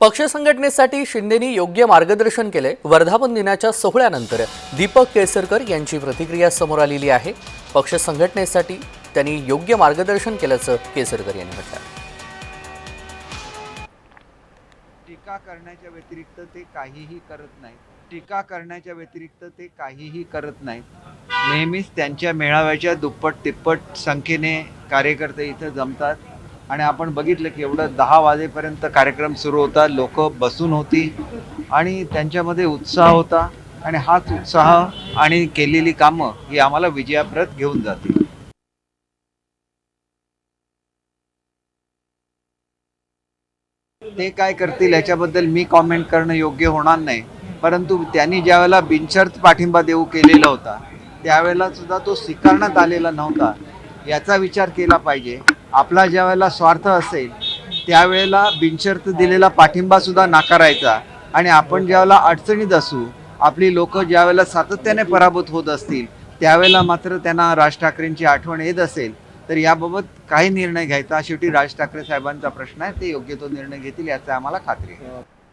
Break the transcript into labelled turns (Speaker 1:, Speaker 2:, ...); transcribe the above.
Speaker 1: पक्ष संघटनेसाठी शिंदेनी योग्य मार्गदर्शन केले वर्धापन दिनाच्या सोहळ्यानंतर दीपक केसरकर यांची प्रतिक्रिया समोर आलेली आहे. पक्ष संघटनेसाठी त्यांनी योग्य मार्गदर्शन केल्याचं केसरकर यांनी म्हटलं
Speaker 2: टीका करण्याच्या व्यतिरिक्त ते काहीही करत नाही टीका करण्याच्या व्यतिरिक्त ते काहीही करत नाहीत. नेहमीच त्यांच्या मेळाव्याच्या दुप्पट तिप्पट संख्येने कार्यकर्ते इथं जमतात. आणि आपण बघितलं की एवढं दहा वाजेपर्यंत कार्यक्रम सुरू होता लोक बसून होती आणि त्यांच्यामध्ये उत्साह होता आणि हाच उत्साह आणि केलेली कामं ही आम्हाला विजयाप्रत घेऊन जातील. ते काय करतील याच्याबद्दल मी कॉमेंट करणं योग्य होणार नाही. परंतु त्यांनी ज्यावेळेला बिनशर्त पाठिंबा देऊ केलेला होता त्यावेळेला सुद्धा तो स्वीकारण्यात आलेला नव्हता याचा विचार केला पाहिजे. आपला ज्यावेळेला स्वार्थ असेल त्यावेळेला बिनशर्त दिलेला पाठिंबा सुद्धा नाकारायचा. आणि आपण ज्यावेळेला अडचणीत असू आपली लोक ज्यावेळेला सातत्याने पराभूत होत असतील त्यावेळेला मात्र त्यांना राज ठाकरेंची आठवण येत असेल तर याबाबत काही निर्णय घ्यायचा? शेवटी राज ठाकरे साहेबांचा प्रश्न आहे ते योग्य तो निर्णय घेतील याचा आम्हाला खात्री आहे.